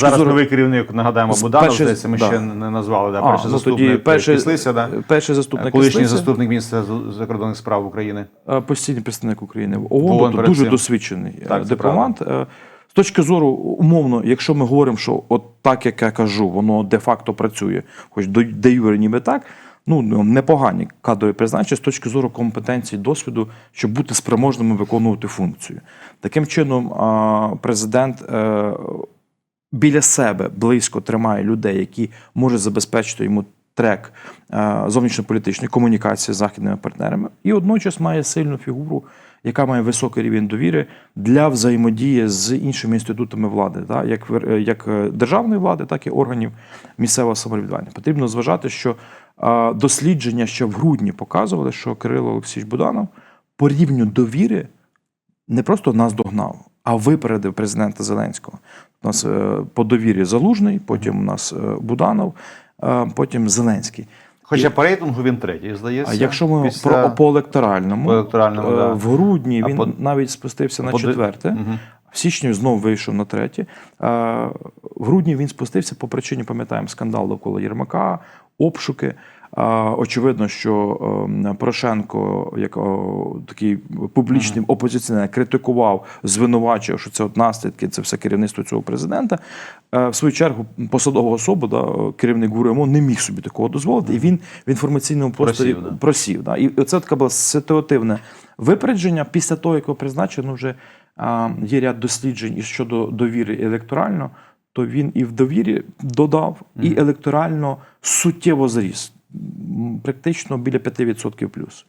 Зараз зору- новий керівник, нагадаємо, Буданов, перший- здається, ми да. ще не назвали. Да, перший ну, заступник тоді перший- Кислиця, да. Перший заступник колишній Кислиця, заступник міністра закордонних справ України. постійний представник України в ООН, ООН дуже цим. досвідчений е, Так, це дипломат. Е, З точки зору, умовно, якщо ми говоримо, що от так, як я кажу, воно де-факто працює, хоч де юре ніби так. Ну, ну, непогані кадрові призначення з точки зору компетенції, досвіду, щоб бути спроможними виконувати функцію. Таким чином, президент е, біля себе близько тримає людей, які можуть забезпечити йому трек е, зовнішньополітичної комунікації з західними партнерами, і водночас має сильну фігуру, яка має високий рівень довіри для взаємодії з іншими інститутами влади, да, як, е, як е, державної влади, так і органів місцевого самоврядування. Потрібно зважати, що дослідження ще в грудні показували, що Кирило Олексійович Буданов по рівню довіри не просто нас догнав, а випередив президента Зеленського. У нас е, по довірі Залужний, потім у нас е, Буданов, е, потім Зеленський. Хоча по рейтингу він третій, здається. А якщо ми після- про по електоральному, По електоральному, да. в грудні він по- навіть спустився на по де- четверте. Мгм. В січні знову вийшов на третє. В грудні він спустився по причині, пам'ятаємо, скандал довкола Єрмака, обшуки. Очевидно, що е, Порошенко, як такий публічний опозиціонер, критикував, звинувачував, що це от наслідки, це все керівництво цього президента. Е, В свою чергу, посадова особа, да, керівник ГУРМО, не міг собі такого дозволити, і він в інформаційному просторі Просів, да. просів. Да. І це таке було ситуативне випередження. Після того, як його призначено, вже а, є ряд досліджень і щодо довіри електорально, то він і в довірі додав, і електорально суттєво зріс. Практично біля 5% плюс.